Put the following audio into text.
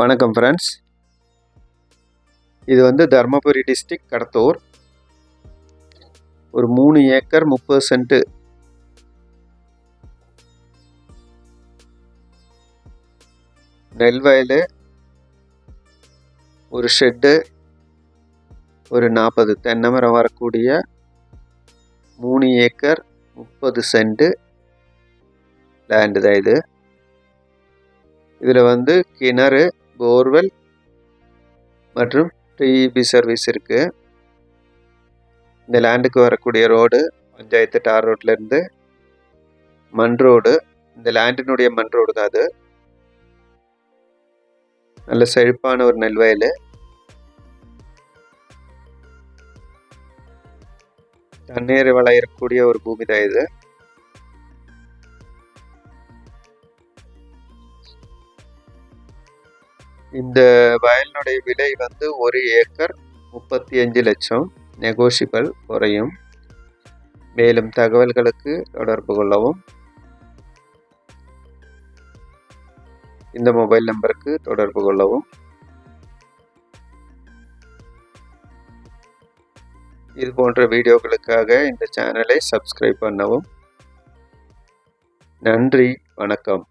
வணக்கம் ஃப்ரெண்ட்ஸ் இது வந்து தர்மபுரி டிஸ்ட்ரிக்ட் கடத்தூர். ஒரு மூணு ஏக்கர் முப்பது சென்ட்டு நெல் வயல் ஒரு ஷெட்டு ஒரு நாற்பது தென்னை மரம் வரக்கூடிய மூணு ஏக்கர் முப்பது சென்ட்டு லேண்டு தான் இது. இதில் வந்து கிணறு போர்வெல் மற்றும் டிஇபி சர்வீஸ் இருக்குது இந்த லேண்டுக்கு வரக்கூடிய ரோடு பஞ்சாயத்து டார் ரோட்லேருந்து மண் ரோடு இந்த லேண்டினுடைய மண் ரோடு தான் அது. நல்ல செழிப்பான ஒரு நெல் வயல் தண்ணீர் விளையக்கூடிய ஒரு பூமி தான் இது. இந்த வயலினுடைய விலை வந்து ஒரு ஏக்கர் முப்பத்தி அஞ்சு லட்சம். நெகோஷியபிள் குறையும். மேலும் தகவல்களுக்கு தொடர்பு கொள்ளவும். இந்த மொபைல் நம்பருக்கு தொடர்பு கொள்ளவும். இது போன்ற வீடியோக்களுக்காக இந்த சேனலை சப்ஸ்கிரைப் பண்ணவும். நன்றி வணக்கம்.